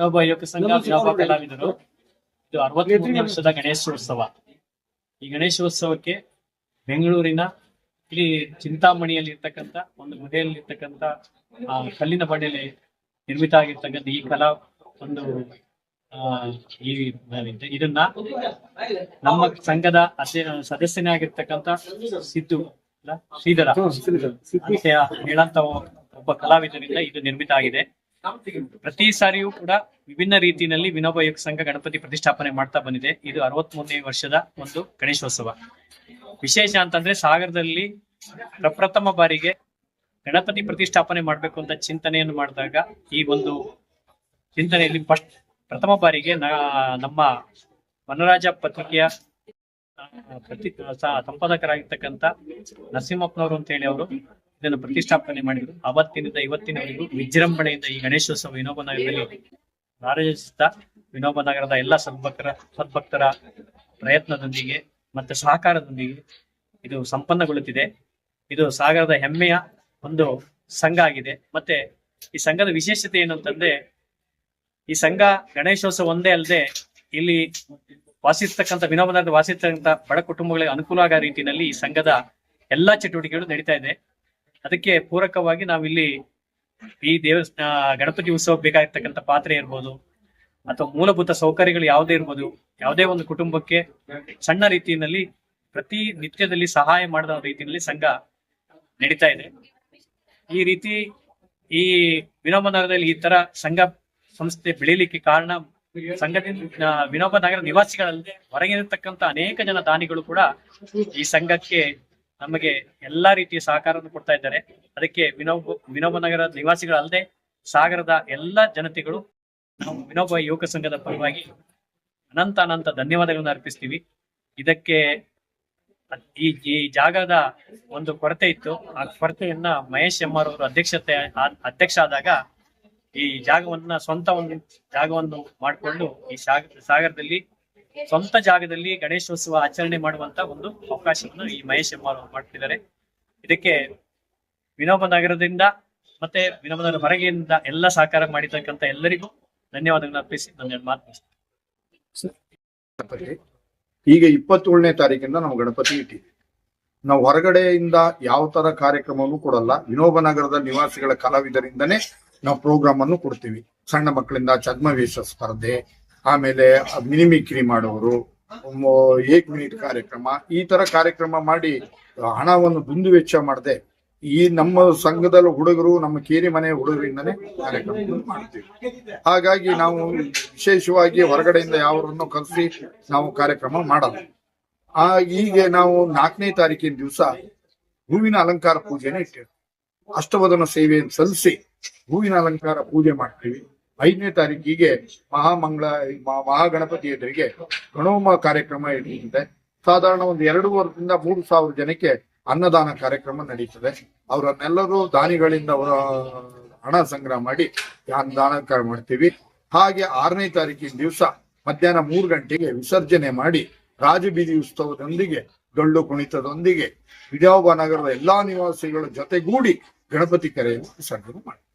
ಇನ್ನೊಬ್ಬ ಯುವಕ ಸಂಘ ಕಲಾವಿದರು? ಇದು ಅರವತ್ತೈದು ವರ್ಷದ ಗಣೇಶೋತ್ಸವ. ಈ ಗಣೇಶೋತ್ಸವಕ್ಕೆ ಬೆಂಗಳೂರಿನ ಇಲ್ಲಿ ಚಿಂತಾಮಣಿಯಲ್ಲಿ ಇರ್ತಕ್ಕಂಥ ಒಂದು ಗುಹೆಯಲ್ಲಿ ಇರ್ತಕ್ಕಂಥ ಆ ಕಲ್ಲಿನ ಬಂಡೆಯಲ್ಲಿ ನಿರ್ಮಿತ ಆಗಿರ್ತಕ್ಕಂಥ ಈ ಕಲಾ ಒಂದು ಈ ಇದನ್ನ ನಮ್ಮ ಸಂಘದ ಸದಸ್ಯನೇ ಆಗಿರ್ತಕ್ಕಂಥ ಸಿದ್ದು? ಶ್ರೀಧರ. ಹೇಳಂತ ಒಬ್ಬ ಕಲಾವಿದರಿಂದ ಇದು ನಿರ್ಮಿತ ಆಗಿದೆ. ಪ್ರತಿ ಸಾರಿಯೂ ಕೂಡ ವಿಭಿನ್ನ ರೀತಿಯಲ್ಲಿ ವಿನೋಬ ಯುಗ ಸಂಘ ಗಣಪತಿ ಪ್ರತಿಷ್ಠಾಪನೆ ಮಾಡ್ತಾ ಬಂದಿದೆ. ಇದು ಅರವತ್ಮೂರನೇ ವರ್ಷದ ಒಂದು ಗಣೇಶೋತ್ಸವ. ವಿಶೇಷ ಅಂತಂದ್ರೆ ಸಾಗರದಲ್ಲಿ ಪ್ರಪ್ರಥಮ ಬಾರಿಗೆ ಗಣಪತಿ ಪ್ರತಿಷ್ಠಾಪನೆ ಮಾಡ್ಬೇಕು ಅಂತ ಚಿಂತನೆಯನ್ನು ಮಾಡಿದಾಗ ಈ ಒಂದು ಚಿಂತನೆಯಲ್ಲಿ ಫಸ್ಟ್ ಪ್ರಥಮ ಬಾರಿಗೆ ನಮ್ಮ ವನರಾಜ ಪತ್ರಿಕೆಯ ಪ್ರತಿ ಸಂಪಾದಕರಾಗಿರ್ತಕ್ಕಂಥ ನರಸಿಂಹಪ್ಪನವರು ಅಂತ ಹೇಳಿ ಅವರು ಇದನ್ನು ಪ್ರತಿಷ್ಠಾಪನೆ ಮಾಡಿದ್ರು. ಅವತ್ತಿನಿಂದ ಇವತ್ತಿನವರೆಗೂ ವಿಜೃಂಭಣೆಯಿಂದ ಈ ಗಣೇಶೋತ್ಸವ ವಿನೋಬ ನಗರದಲ್ಲಿ ಪ್ರಾರಂಭಿಸುತ್ತ ವಿನೋಬ ನಗರದ ಎಲ್ಲ ಸದ್ಭಕ್ತರ ಸದ್ಭಕ್ತರ ಪ್ರಯತ್ನದೊಂದಿಗೆ ಮತ್ತೆ ಸಹಕಾರದೊಂದಿಗೆ ಇದು ಸಂಪನ್ನಗೊಳ್ಳುತ್ತಿದೆ. ಇದು ಸಾಗರದ ಹೆಮ್ಮೆಯ ಒಂದು ಸಂಘ ಆಗಿದೆ. ಮತ್ತೆ ಈ ಸಂಘದ ವಿಶೇಷತೆ ಏನು ಅಂತಂದ್ರೆ, ಈ ಸಂಘ ಗಣೇಶೋತ್ಸವ ಒಂದೇ ಅಲ್ಲದೆ ಇಲ್ಲಿ ವಾಸಿಸ್ತಕ್ಕಂಥ ವಿನೋಬನಗರ ವಾಸಿಸ್ತಕ್ಕಂಥ ಬಡ ಕುಟುಂಬಗಳಿಗೆ ಅನುಕೂಲ ಆಗೋ ರೀತಿಯಲ್ಲಿ ಈ ಸಂಘದ ಎಲ್ಲಾ ಚಟುವಟಿಕೆಗಳು ನಡೀತಾ ಇದೆ. ಅದಕ್ಕೆ ಪೂರಕವಾಗಿ ನಾವಿಲ್ಲಿ ಈ ದೇವ ಆ, ಗಣಪತಿ ಉತ್ಸವ ಬೇಕಾಗಿರ್ತಕ್ಕಂಥ ಪಾತ್ರೆ ಇರ್ಬೋದು ಅಥವಾ ಮೂಲಭೂತ ಸೌಕರ್ಯಗಳು ಯಾವುದೇ ಇರ್ಬೋದು ಯಾವುದೇ ಒಂದು ಕುಟುಂಬಕ್ಕೆ ಸಣ್ಣ ರೀತಿಯಲ್ಲಿ ಪ್ರತಿ ನಿತ್ಯದಲ್ಲಿ ಸಹಾಯ ಮಾಡದ ರೀತಿಯಲ್ಲಿ ಸಂಘ ನಡೀತಾ ಇದೆ. ಈ ರೀತಿ ಈ ವಿನೋಬ ನಗರದಲ್ಲಿ ಈ ತರ ಸಂಘ ಸಂಸ್ಥೆ ಬೆಳೀಲಿಕ್ಕೆ ಕಾರಣ ಸಂಘದಿಂದ ವಿನೋಬ ನಗರ ನಿವಾಸಿಗಳಲ್ಲದೆ ಹೊರಗಿರತಕ್ಕಂತ ಅನೇಕ ಜನ ದಾನಿಗಳು ಕೂಡ ಈ ಸಂಘಕ್ಕೆ ನಮಗೆ ಎಲ್ಲಾ ರೀತಿಯ ಸಹಕಾರವನ್ನು ಕೊಡ್ತಾ ಇದ್ದಾರೆ. ಅದಕ್ಕೆ ವಿನೋಬ ವಿನೋಬ ನಗರ ನಿವಾಸಿಗಳಲ್ಲದೆ ಸಾಗರದ ಎಲ್ಲ ಜನತೆಗಳು ನಾವು ವಿನೋಬ ಯುವಕ ಸಂಘದ ಪರವಾಗಿ ಅನಂತ ಅನಂತ ಧನ್ಯವಾದಗಳನ್ನು ಅರ್ಪಿಸ್ತೀವಿ. ಇದಕ್ಕೆ ಈ ಈ ಜಾಗದ ಒಂದು ಕೊರತೆ ಇತ್ತು. ಆ ಕೊರತೆಯನ್ನ ಮಹೇಶ್ ಎಂ ಆರ್ ಅವರು ಅಧ್ಯಕ್ಷತೆ, ಅಧ್ಯಕ್ಷ ಆದಾಗ ಈ ಜಾಗವನ್ನ ಸ್ವಂತ ಒಂದು ಜಾಗವನ್ನು ಮಾಡಿಕೊಂಡು ಈ ಸಾಗರದಲ್ಲಿ ಸ್ವಂತ ಜಾಗದಲ್ಲಿ ಗಣೇಶೋತ್ಸವ ಆಚರಣೆ ಮಾಡುವಂತ ಒಂದು ಅವಕಾಶವನ್ನು ಈ ಮಹೇಶ್ ಎಂ ಅವರು ಮಾಡ್ತಿದ್ದಾರೆ. ಇದಕ್ಕೆ ವಿನೋಬ ನಗರದಿಂದ ಮತ್ತೆ ವಿನೋಬ ನಗರ ಹೊರಗೆಯಿಂದ ಎಲ್ಲ ಸಹಕಾರ ಮಾಡಿರ್ತಕ್ಕಂಥ ಎಲ್ಲರಿಗೂ ಧನ್ಯವಾದಗಳನ್ನು ಅರ್ಪಿಸಿ ನನ್ನ ಮಾತು ಈಗ ಇಪ್ಪತ್ತೇಳನೇ ತಾರೀಕಿಂದ ನಾವು ಗಣಪತಿ ಇಟ್ಟಿದ್ವಿ ನಾವು ಹೊರಗಡೆಯಿಂದ ಯಾವ ತರ ಕಾರ್ಯಕ್ರಮವನ್ನು ಕೊಡಲ್ಲ. ವಿನೋಬ ನಗರದ ನಿವಾಸಿಗಳ ಕಲಾವಿದರಿಂದನೇ ನಾವು ಪ್ರೋಗ್ರಾಮ್ ಅನ್ನು ಕೊಡ್ತೀವಿ. ಸಣ್ಣ ಮಕ್ಕಳಿಂದ ಛದ್ಮವೇಶ ಸ್ಪರ್ಧೆ ಆಮೇಲೆ ಮಿನಿಮಿಕ್ರಿ ಮಾಡೋರು ಏಕ್ ಮಿನಿಟ್ ಕಾರ್ಯಕ್ರಮ, ಈ ತರ ಕಾರ್ಯಕ್ರಮ ಮಾಡಿ ಹಣವನ್ನು ದುಂದು ವೆಚ್ಚ ಮಾಡದೆ, ಈ ನಮ್ಮ ಸಂಘದ ಹುಡುಗರು, ನಮ್ಮ ಕೇರಿ ಮನೆ ಹುಡುಗರಿಂದನೇ ಕಾರ್ಯಕ್ರಮ ಮಾಡ್ತೀವಿ. ಹಾಗಾಗಿ ನಾವು ವಿಶೇಷವಾಗಿ ಹೊರಗಡೆಯಿಂದ ಯಾವರನ್ನು ಕರೆಸಿ ನಾವು ಕಾರ್ಯಕ್ರಮ ಮಾಡಲ್ಲ. ಆ, ಹೀಗೆ ನಾವು ನಾಲ್ಕನೇ ತಾರೀಕಿನ ದಿವಸ ಹೂವಿನ ಅಲಂಕಾರ ಪೂಜೆನ ಇಟ್ಟೇವೆ ಅಷ್ಟವದನ ಸೇವೆಯನ್ನು ಸಲ್ಲಿಸಿ ಹೂವಿನ ಅಲಂಕಾರ ಪೂಜೆ ಮಾಡ್ತೀವಿ. ಐದನೇ ತಾರೀಕಿಗೆ ಮಹಾಮಂಗಳ ಮಹಾಗಣಪತಿ ಎದುರಿಗೆ ಗಣೋಮ ಕಾರ್ಯಕ್ರಮ ನಡೆಯುತ್ತೆ ಸಾಧಾರಣ ಒಂದು ಎರಡೂವರೆದಿಂದ ಮೂರು ಸಾವಿರ ಜನಕ್ಕೆ ಅನ್ನದಾನ ಕಾರ್ಯಕ್ರಮ ನಡೀತದೆ. ಅವರನ್ನೆಲ್ಲರೂ ದಾನಿಗಳಿಂದ ಹಣ ಸಂಗ್ರಹ ಮಾಡಿ ದಾನ ಮಾಡ್ತೀವಿ. ಹಾಗೆ ಆರನೇ ತಾರೀಕಿನ ದಿವಸ ಮಧ್ಯಾಹ್ನ ಮೂರು ಗಂಟೆಗೆ ವಿಸರ್ಜನೆ ಮಾಡಿ ರಾಜಬೀದಿ ಉತ್ಸವದೊಂದಿಗೆ ಡೊಳ್ಳು ಕುಣಿತದೊಂದಿಗೆ ವಿಜಯೋಬ ನಗರದ ಎಲ್ಲಾ ನಿವಾಸಿಗಳ ಜೊತೆಗೂಡಿ ಗಣಪತಿ ಕೆರೆಯನ್ನು ವಿಸರ್ಜನೆ ಮಾಡಿ.